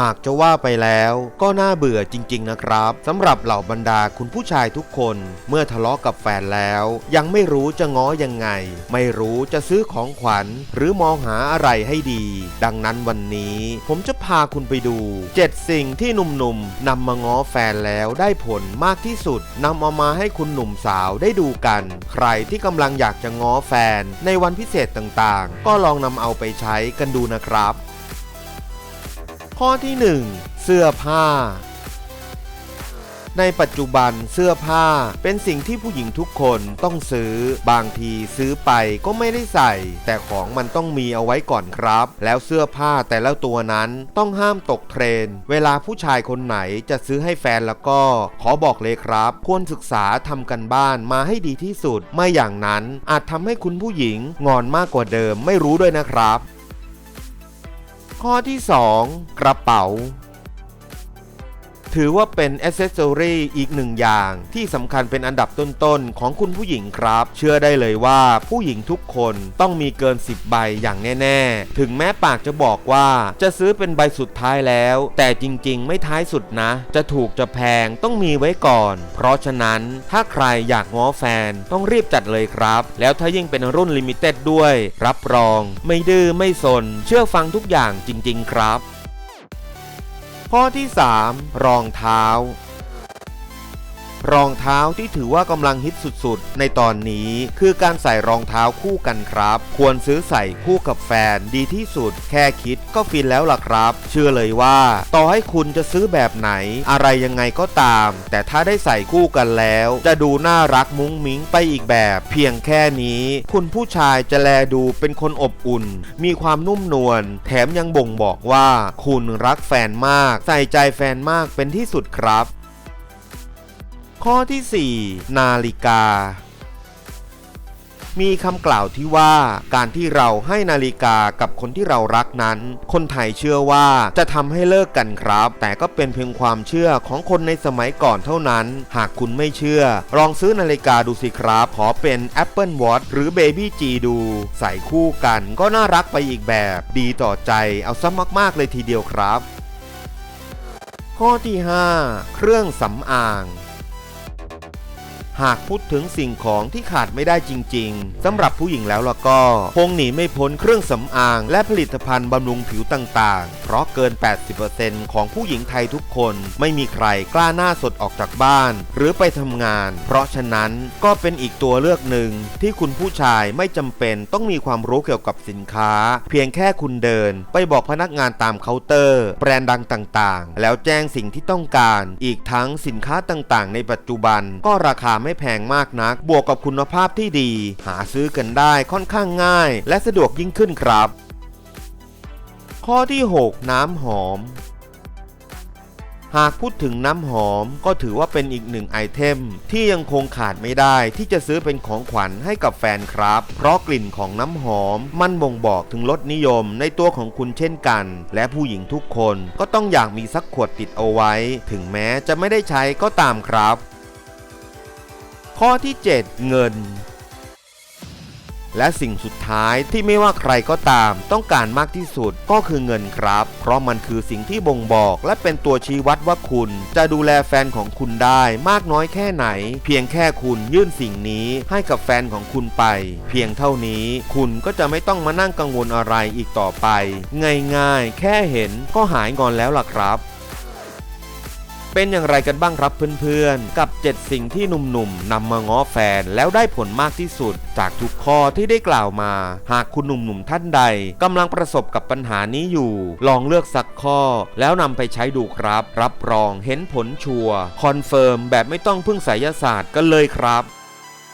หากจะว่าไปแล้วก็น่าเบื่อจริง ๆ นะครับสำหรับเหล่าบรรดาคุณผู้ชายทุกคน เมื่อทะเลาะกับแฟนแล้ว ยังไม่รู้จะง้อยังไง ไม่รู้จะซื้อของขวัญ หรือมองหาอะไรให้ดี ดังนั้นวันนี้ ผมจะพาคุณไปดู 7 สิ่งที่หนุ่มๆนำมาง้อแฟนแล้วได้ผลมากที่สุดนำเอามาให้คุณหนุ่มสาวได้ดูกัน ใครที่กำลังอยากจะง้อแฟน ในวันพิเศษต่างๆ ก็ลองนำเอาไปใช้กันดูนะครับ ข้อที่ 1 เสื้อผ้า ในปัจจุบันเสื้อผ้าเป็นสิ่งที่ผู้หญิงทุกคนต้องซื้อบางทีซื้อไปก็ไม่ได้ใส่ แต่ของมันต้องมีเอาไว้ก่อนครับ แล้วเสื้อผ้าแต่ละตัวนั้นต้องห้ามตกเทรน เวลาผู้ชายคนไหนจะซื้อให้แฟนแล้วก็ ขอบอกเลยครับ ควรศึกษาทำกันบ้านมาให้ดีที่สุด ไม่อย่างนั้นอาจทำให้คุณผู้หญิงงอนมากกว่าเดิมไม่รู้ด้วยนะครับ ข้อที่ 2 กระเป๋า ถือว่าเป็นอ c เซสซอรีอีกหนึ่งอย่าง ที่สำคัญเป็นอันดับต้นๆ ของคุณผู้หญิงครับ เชื่อได้เลยว่าผู้หญิงทุกคนต้องมีเกิน 10 ใบอย่างแน่ ๆ ถึงแม้ปากจะบอกว่าจะซื้อเป็นใบสุดท้ายแล้ว แต่จริงๆ ไม่ท้ายสุดนะ จะถูกจะแพงต้องมีไว้ก่อน เพราะฉะนั้นถ้าใครอยากง้อแฟนต้องรีบจัดเลยครับ แล้วถ้ายิ่งเป็นรุ่นลิมิเต็ดด้วย รับรอง ไม่ดื้อไม่สน เชื่อฟังทุกอย่างจริง ๆ ครับ ข้อที่ 3 รองเท้า รองเท้าที่ถือว่ากำลังฮิตสุดๆ ในตอนนี้คือการใส่รองเท้าคู่กันครับ ควรซื้อใส่คู่กับแฟนดีที่สุด แค่คิดก็ฟินแล้วล่ะครับ เชื่อเลยว่า ต่อให้คุณจะซื้อแบบไหน อะไรยังไงก็ตาม แต่ถ้าได้ใส่คู่กันแล้ว จะดูน่ารักมุ้งมิ้งไปอีกแบบ เพียงแค่นี้ คุณผู้ชายจะแลดูเป็นคนอบอุ่น มีความนุ่มนวลแถมยังบ่งบอกว่า คุณรักแฟนมาก ใส่ใจแฟนมากเป็นที่สุดครับ ข้อที่ 4 นาฬิกา มีคำกล่าวที่ว่าการที่เราให้นาฬิกากับคนที่เรารักนั้น คนไทยเชื่อว่าจะทำให้เลิกกันครับ แต่ก็เป็นเพียงความเชื่อของคนในสมัยก่อนเท่านั้น หากคุณไม่เชื่อ ลองซื้อนาฬิกาดูสิครับ ขอเป็น Apple Watch หรือ Baby G ดู ใส่คู่กันก็น่ารักไปอีกแบบ ดีต่อใจเอาซะมากๆเลยทีเดียวครับ ข้อที่ 5 เครื่องสำอาง หากพูดถึงสิ่งของที่ขาดไม่ได้จริง ๆสำหรับผู้หญิงแล้วล่ะก็คงหนีไม่พ้นเครื่องสำอาง และผลิตภัณฑ์บำรุงผิวต่างๆ เพราะเกิน 80%ของผู้หญิงไทยทุกคนไม่มีใครกล้าหน้าสดออกจากบ้าน หรือไปทำงาน เพราะฉะนั้นก็เป็นอีกตัวเลือกหนึ่งที่คุณผู้ชายไม่จำเป็นต้องมีความรู้เกี่ยวกับสินค้า เพียงแค่คุณเดิน ไปบอกพนักงานตามเคาน์เตอร์ แบรนด์ดังต่างๆ แล้วแจ้งสิ่งที่ต้องการ อีกทั้งสินค้าต่างๆ ในปัจจุบันก็ราคาไม่แพงมากนัก บวกกับคุณภาพที่ดี หาซื้อกันได้ค่อนข้างง่าย และสะดวกยิ่งขึ้นครับ ข้อที่ 6 น้ำหอมหากพูดถึงน้ำหอมก็ถือว่าเป็นอีกหนึ่งไอเทม ที่ยังคงขาดไม่ได้ที่จะซื้อเป็นของขวัญให้กับแฟนครับ เพราะกลิ่นของน้ำหอม มันบ่งบอกถึงรสนิยมในตัวของคุณเช่นกัน และผู้หญิงทุกคนก็ต้องอยากมีสักขวดติดเอาไว้ ถึงแม้จะไม่ได้ใช้ก็ตามครับ ข้อที่ 7 เงิน และสิ่งสุดท้ายที่ไม่ว่าใครก็ตาม ต้องการมากที่สุดก็คือเงินครับ เพราะมันคือสิ่งที่บ่งบอกและเป็นตัวชี้วัดว่าคุณจะดูแลแฟนของคุณได้มากน้อยแค่ไหน เพียงแค่คุณยื่นสิ่งนี้ให้กับแฟนของคุณไป เพียงเท่านี้คุณก็จะไม่ต้องมานั่งกังวลอะไรอีกต่อไป ง่ายๆ แค่เห็นก็หายงอนแล้วล่ะครับ เป็นอย่างไรกันบ้างครับเพื่อนๆ กับ 7 สิ่งที่หนุ่มๆนำมาง้อแฟนแล้วได้ผลมากที่สุด จากทุกข้อที่ได้กล่าวมา หากคุณหนุ่มๆท่านใดกำลังประสบกับปัญหานี้อยู่ ลองเลือกสักข้อ แล้วนำไปใช้ดูครับ รับรองเห็นผลชัวร์คอนเฟิร์มแบบไม่ต้องพึ่งไสยศาสตร์กันเลยครับ